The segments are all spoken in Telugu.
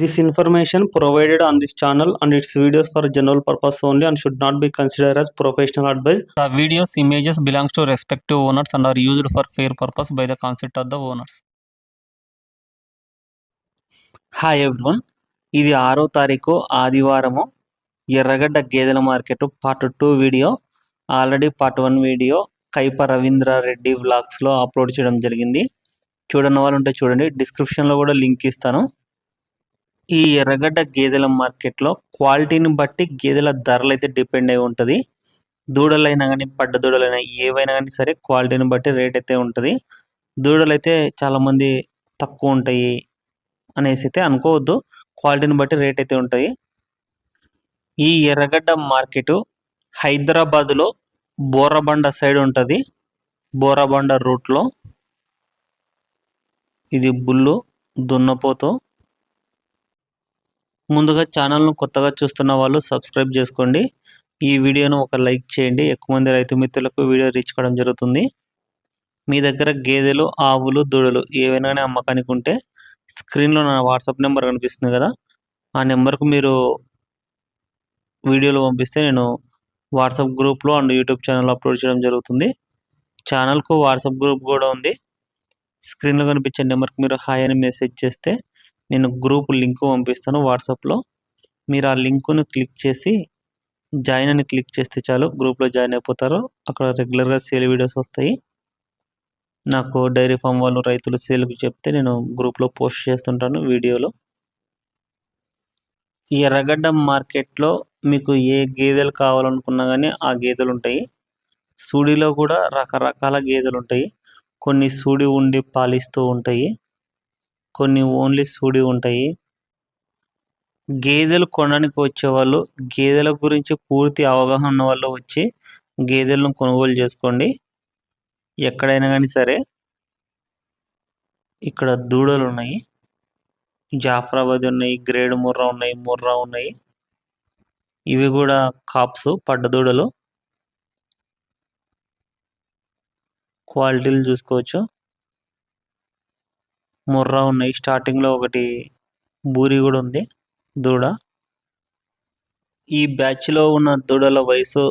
This information provided on this channel and its videos for general purpose only and should not be considered as professional advice. The videos images belongs to respective owners and are used for fair purpose by the consent of the owners. Hi everyone ఇది ఆరో తారీఖు ఆదివారము ఎర్రగడ్డ గేదెల market part two video already part one video Kaipa Ravindra Reddy వ్లాగ్స్లో upload చేయడం జరిగింది చూడని వాళ్ళు ఉంటే చూడండి డిస్క్రిప్షన్లో కూడా లింక్ ఇస్తాను ఈ ఎర్రగడ్డ గేదెల మార్కెట్లో క్వాలిటీని బట్టి గేదెల ధరలు అయితే డిపెండ్ అయి ఉంటుంది. దూడలైనా కానీ పడ్డ దూడలైనా ఏవైనా కానీ సరే క్వాలిటీని బట్టి రేట్ అయితే ఉంటుంది. దూడలు అయితే చాలామంది తక్కువ ఉంటాయి అనేసి అయితే అనుకోవద్దు. క్వాలిటీని బట్టి రేట్ అయితే ఉంటుంది. ఈ ఎర్రగడ్డ మార్కెట్ హైదరాబాదులో బోరబండ సైడ్ ఉంటుంది. బోరబండ రూట్లో ఇది బుల్లు దున్నపోతో ముందుగా ఛానల్ను కొత్తగా చూస్తున్న వాళ్ళు సబ్స్క్రైబ్ చేసుకోండి. ఈ వీడియోను ఒక లైక్ చేయండి. ఎక్కువ మంది రైతు మిత్రులకు వీడియో రీచ్ కావడం జరుగుతుంది. మీ దగ్గర గేదెలు ఆవులు దూడలు ఏవైనా కానీ అమ్మకానికి ఉంటే స్క్రీన్లో నా వాట్సాప్ నెంబర్ కనిపిస్తుంది కదా. ఆ నెంబర్కు మీరు వీడియోలు పంపిస్తే నేను వాట్సాప్ గ్రూప్లో అండ్ యూట్యూబ్ ఛానల్ అప్లోడ్ చేయడం జరుగుతుంది. ఛానల్కు వాట్సాప్ గ్రూప్ కూడా ఉంది. స్క్రీన్లో కనిపించే నెంబర్కి మీరు హాయ్ అని మెసేజ్ చేస్తే నేను గ్రూప్ లింక్ పంపిస్తాను వాట్సాప్లో మీరు ఆ లింకును క్లిక్ చేసి జాయిన్ అని క్లిక్ చేస్తే చాలు గ్రూప్లో జాయిన్ అయిపోతారు. అక్కడ రెగ్యులర్గా సేల్ వీడియోస్ వస్తాయి. నాకు డైరీ ఫామ్ వాళ్ళు రైతులు సేల్కి చెప్తే నేను గ్రూప్లో పోస్ట్ చేస్తుంటాను వీడియోలో. ఈ ఎర్రగడ్డ మార్కెట్లో మీకు ఏ గేదెలు కావాలనుకున్నా కానీ ఆ గేదెలు ఉంటాయి. సూడిలో కూడా రకరకాల గేదెలు ఉంటాయి. కొన్ని సూడి ఉండి పాలిస్తూ ఉంటాయి. కొన్ని ఓన్లీ సూడి ఉంటాయి. గేదెలు కొనడానికి వచ్చేవాళ్ళు గేదెల గురించి పూర్తి అవగాహన ఉన్న వాళ్ళు వచ్చి గేదెలను కొనుగోలు చేసుకోండి. ఎక్కడైనా కానీ సరే. ఇక్కడ దూడలు ఉన్నాయి. జాఫరాబాద్ ఉన్నాయి గ్రేడ్ ముర్రా ఉన్నాయి ముర్రా ఉన్నాయి. ఇవి కూడా కాప్స్ పడ్డ దూడలు. క్వాలిటీలు చూసుకోవచ్చు. ముర్రా ఉన్నాయి. స్టార్టింగ్లో ఒకటి బూరి కూడా ఉంది. దూడ. ఈ బ్యాచ్లో ఉన్న దూడల వయసు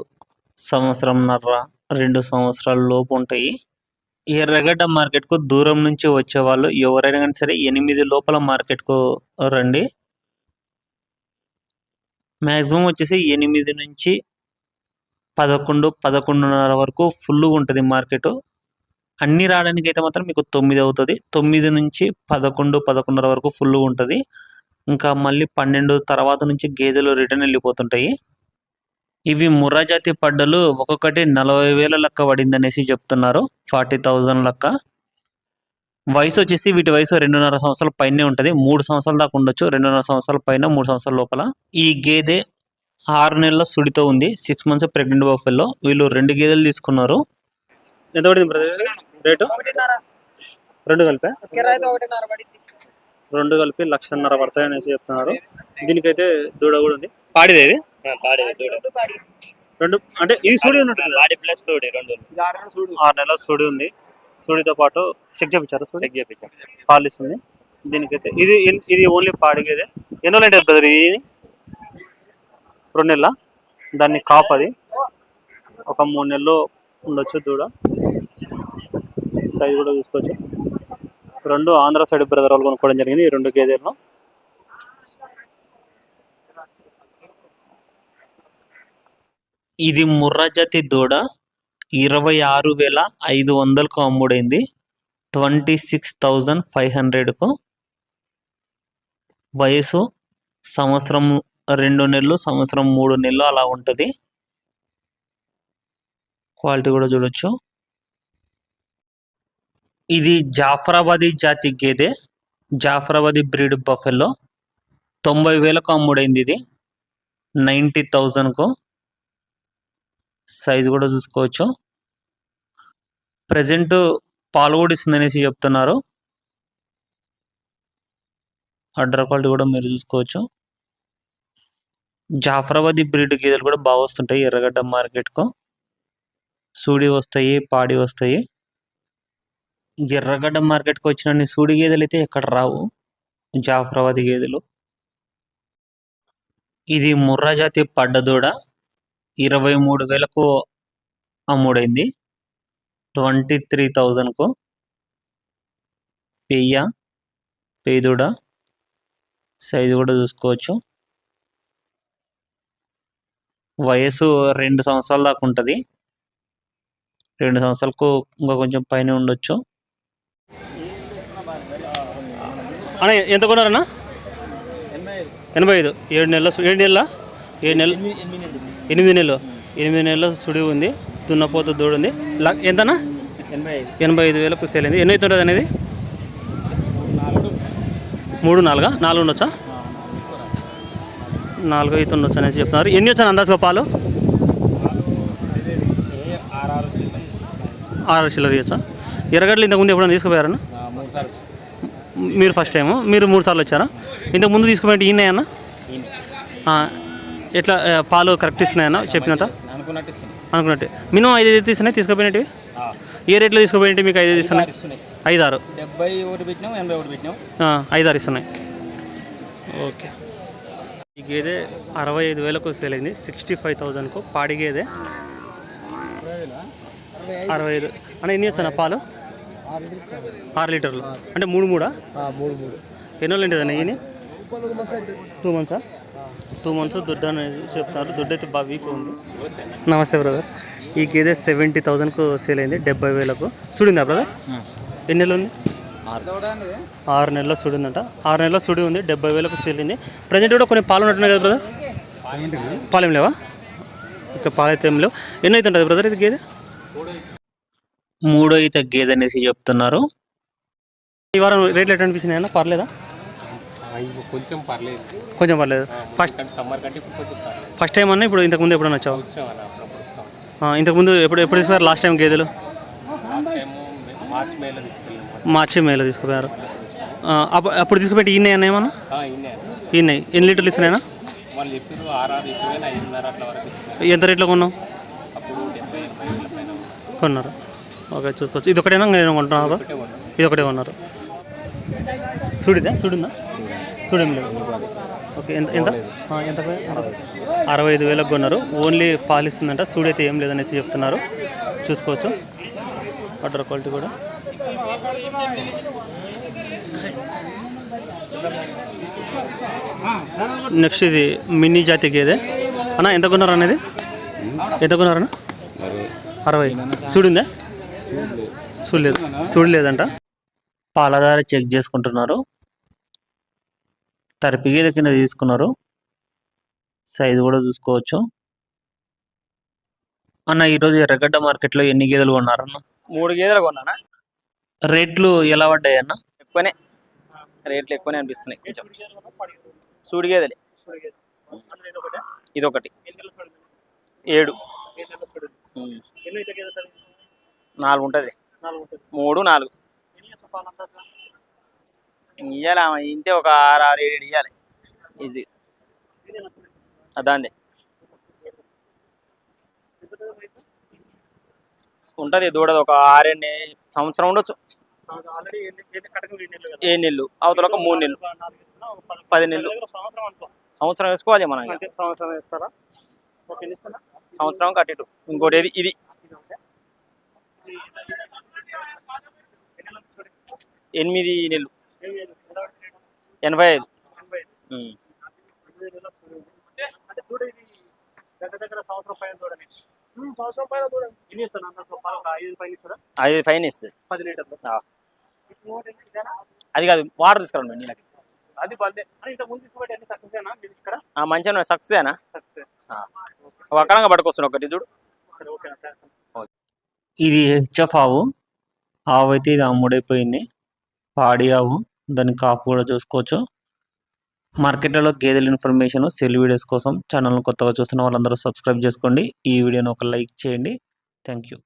సంవత్సరంన్నర రెండు సంవత్సరాల లోపు ఉంటాయి. ఎర్రగడ్డ మార్కెట్కు దూరం నుంచి వచ్చేవాళ్ళు ఎవరైనా కానీ సరే ఎనిమిది లోపల మార్కెట్కు రండి. మ్యాక్సిమం వచ్చేసి ఎనిమిది నుంచి పదకొండు పదకొండున్నర వరకు ఫుల్గా ఉంటుంది మార్కెట్ అన్ని రావడానికి అయితే మాత్రం మీకు తొమ్మిది అవుతుంది. తొమ్మిది నుంచి పదకొండు పదకొండున్నర వరకు ఫుల్ ఉంటుంది. ఇంకా మళ్ళీ పన్నెండు తర్వాత నుంచి గేదెలు రిటర్న్ వెళ్ళిపోతుంటాయి. ఇవి ముర్రా జాతి పడ్డలు ఒక్కొక్కటి నలభై వేల లెక్క పడిందనేసి చెప్తున్నారు. ఫార్టీ థౌజండ్ లెక్క. వయసు వచ్చేసి వీటి వయసు రెండున్నర సంవత్సరాల పైనే ఉంటుంది. మూడు సంవత్సరాల దాకా ఉండొచ్చు. రెండున్నర సంవత్సరాల పైన మూడు సంవత్సరాల లోపల. ఈ గేదె ఆరు నెలల సుడితో ఉంది. సిక్స్ మంత్స్ ప్రెగ్నెంట్ బఫెల్లో వీళ్ళు రెండు గేదెలు తీసుకున్నారు. ఎంత పడింది బ్రదర్? రేటు? రెండు కలిపా? రెండు కలిపి లక్షన్నర పడతాయి అనేసి చెప్తున్నారు. దీనికైతే దూడ కూడా ఉంది. పాడిదే ఇది? రెండు అంటే ఇది సూడి ఉన్నట్టు ఆరు నెలల సూడి. ఉంది. సూడితో పాటు చెక్ చేయించారు సూడి? చెక్ చేపించాం. పాలు ఇస్తుంది. దీనికైతే ఇది ఇది ఓన్లీ పాడిగేదే ఎన్ని అంటే బ్రదర్ ఇది? రెండు నెలల? దాన్ని కాప్ అది. ఒక మూడు నెలలు ఉండొచ్చు దూడ. సైజ్ కూడా చూసుకోవచ్చు రెండు ఆంధ్ర సైడ్ బ్రదర్ వాళ్ళు కొనుక్కోవడం జరిగింది ఈ రెండు గేదెలను. ఇది ముర్రాజాతి దూడ ఇరవై ఆరు వేల ఐదు వందలకు అమ్ముడైంది. ట్వంటీ సిక్స్ థౌజండ్ ఫైవ్ హండ్రెడ్కు. వయసు సంవత్సరం రెండు నెలలు సంవత్సరం మూడు నెలలు అలా ఉంటుంది. క్వాలిటీ కూడా చూడొచ్చు. ఇది జాఫరాబాదీ జాతి గేదె. జాఫరాబాదీ బ్రీడ్ బఫెల్లో తొంభై వేలకు అమ్ముడైంది ఇది. నైంటీ థౌజండ్కు. సైజు కూడా చూసుకోవచ్చు. ప్రజెంట్ పాలు కూడా ఇస్తుంది అనేసి చెప్తున్నారు. అడ్డర్ క్వాలిటీ కూడా మీరు చూసుకోవచ్చు. జాఫరాబాదీ బ్రీడ్ గేదెలు కూడా బాగా వస్తుంటాయి ఎర్రగడ్డ మార్కెట్కు. సూడి వస్తాయి పాడి వస్తాయి. ఎర్రగడ్డ మార్కెట్కి వచ్చిన సూడి గేదెలు అయితే ఎక్కడ రావు. జాఫరాబాద్ గేదెలు. ఇది ముర్రా జాతి పడ్డదూడ. ఇరవై మూడు వేలకు అమ్ముడైంది. ట్వంటీ త్రీ థౌజండ్కు పెయ్య పేదూడ సైజు కూడా చూసుకోవచ్చు. వయసు రెండు సంవత్సరాల దాకా ఉంటుంది. రెండు సంవత్సరాలకు ఇంకా కొంచెం పైన ఉండొచ్చు. అన్న ఎంత కొన్నారన్నా? ఎనభై ఐదు. ఏడు నెలల ఏడు నెలల? ఏడు నెలలు. ఎనిమిది నెలలు. ఎనిమిది నెలల సుడి ఉంది దున్నపోత దూడ ఉంది ఎంతనా ఎనభై ఐదు. ఎనభై ఐదు వేలకు సేల్ అయింది. ఎన్ని అవుతుంటుంది అనేది మూడు నాలుగా? నాలుగు ఉండొచ్చా? నాలుగు అయితే ఉండొచ్చు అనేసి చెప్తున్నారు. ఎన్ని వచ్చాను అందాజుగా పాలు? ఆరు ఆరు చిల్లర తీసుకున్నాను. ఆరు చిల్లర ఇవ్వచ్చా? ఎర్రగడ్డలు ఇంతకుముందు ఎప్పుడైనా తీసుకుపోయారన్నా ఆ, మూడు సార్లు వచ్చింది మీరు ఫస్ట్ టైము మీరు మూడు సార్లు వచ్చారా? ఇంతకు ముందు తీసుకుపోయి ఈయన ఈయన. ఎట్లా పాలు కరెక్ట్ ఇస్తున్నాయన్నా? చెప్పినట్ట. అనుకున్నట్టు మినిమం ఐదు ఐదు ఇస్తున్నాయి తీసుకుపోయినవి ఏ రేట్లో తీసుకుపోయినట్టు మీకు ఐదు ఐదు ఇస్తున్నాయి? ఐదు ఆరు డెబ్బై ఒకటి పెట్టినాం ఎనభై ఒకటి పెట్టినాం. ఐదు ఆరు ఇస్తున్నాయి. ఓకే. ఈ గేదె అరవై ఐదు వేలకు సేల్ అయింది. సిక్స్టీ ఫైవ్ థౌజండ్కు పాడి గేదె. అరవై ఐదు అంటే ఎన్ని వచ్చాను పాలు? ఆరు లీటర్లు. అంటే మూడు మూడా? మూడు మూడు. ఎన్ని రోజులు ఉంటుంది అన్న ఈయన టూ మంత్సా టూ మంత్స్ దుడ్డు అనేది చెప్తున్నారు. దుడ్డు అయితే బాగా వీక్ ఉంది. నమస్తే బ్రదర్ ఈ గేదె సెవెంటీ థౌజండ్కు సేల్ అయింది డెబ్బై వేలకు. చూడిందా బ్రదర్ ఎన్ని నెలలు ఉంది? ఆరు. నెలల సుడి ఉందంట ఆరు నెలల సుడి ఉంది డెబ్బై వేలకు సేల్ అయింది. ప్రజెంట్ కూడా కొన్ని పాలు ఉన్నట్టున్నాయి కదా బ్రదర్ పాలు ఏం లేవా. ఇక పాలు అయితే ఏం లేవు. ఎన్ని అయితే ఉంటుంది బ్రదర్ ఇది గేదె? మూడో అయితే గేదె అనేసి చెప్తున్నారు. ఈ వారం రేట్లు ఎట్లా అనిపించినాయి అన్న? పర్లేదా? కొంచెం పర్లేదు. కొంచెం పర్లేదు. ఫస్ట్ సమ్మర్ కంటే ఫస్ట్ టైం అన్న? ఇప్పుడు ఇంతకుముందు ఎప్పుడైనా వచ్చావు? ఇంతకుముందు ఎప్పుడు ఎప్పుడు తీసుకున్నారు లాస్ట్ టైం గేదెలు? మార్చ్ మేలో తీసుకుపోయారు అప్పుడు అప్పుడు తీసుకుపెట్టి ఈయన అన్న ఏమన్నా? ఈయన ఎన్ని లీటర్లు ఇస్తున్నాయినా వాళ్ళు చెప్పారు ఆర్ఆర్ ఇరవై ఐదున్నర అట్లా వరకు ఇస్తున్నారు ఎంత రేట్లో కొన్నావు. కొన్నారు. ఓకే చూసుకోవచ్చు. ఇది ఒకటేనా? నేను కొన్నాం. ఇది ఒకటే కొన్నారు. చూడిదా చూడిందా చూడేం లేదు. ఓకే ఎంత ఎంత? ఎంత? అరవై. ఐదు వేలకు కొన్నారు. ఓన్లీ పాలిస్తుందంట. సూడైతే ఏం లేదనేసి చెప్తున్నారు. చూసుకోవచ్చు. వాటర్ క్వాలిటీ కూడా. నెక్స్ట్ ఇది మినీ జాతి గేదె. అన్న ఎంత కొన్నారు అనేది? ఎంత? కొన్నారన్న? అరవై. చూడిందా చూడలేదు. చూడలేదంట? పాలధార చెక్ చేసుకుంటున్నారు. తరిపి గేదె కింద తీసుకున్నారు. సైజు కూడా చూసుకోవచ్చు. అన్న ఈరోజు ఎర్రగడ్డ మార్కెట్లో ఎన్ని గేదెలు కొన్నారన్న? మూడు గేదెలు కొన్నానా? రేట్లు ఎలా పడ్డాయి అన్న? ఎక్కువనే. రేట్లు ఎక్కువనే అనిపిస్తున్నాయి. కొంచెం సూడి గేదెలే ఇది ఒకటి ఏడు. నాలుగు ఉంటుంది మూడు నాలుగు. ఇయ్యాలి ఆమె ఇంటే ఒక ఆరు ఆరు ఏడు ఇయ్యాలి. ఈజీ. దాందే ఉంటుంది దూడది ఒక ఆరేడు సంవత్సరం ఉండొచ్చు. ఏ నెలలు. అవతల ఒక మూడు నెలలు. పది నెలలు. సంవత్సరం వేసుకోవాలి మనం. సంవత్సరం కట్టిటు ఇంకోటి ఇది ఇది. ఎనిమిది నెలలు. ఎనభై ఐదు. ఐదు. ఫైన్ ఇస్తుంది ఆ. అది కాదు వాటర్ తీసుకురండి నీళ్ళకి. అది మంచిగా సక్సెస్ ఏనా? సక్సెస్ ఒక అక్కడంగా పట్టుకొస్తున్నాడు ఒకటి చూడు. ఇది హెచ్ఎఫ్ ఆవు ఆవు అయితే ఇది అమ్ముడైపోయింది. పాడి ఆవు. దాని కాపు కూడా చూసుకోవచ్చు. మార్కెట్లో గేదెల ఇన్ఫర్మేషన్ సెల్ వీడియోస్ కోసం ఛానల్ కొత్తగా చూస్తున్న వాళ్ళందరూ సబ్స్క్రైబ్ చేసుకోండి. ఈ వీడియోని ఒక లైక్ చేయండి. Thank you.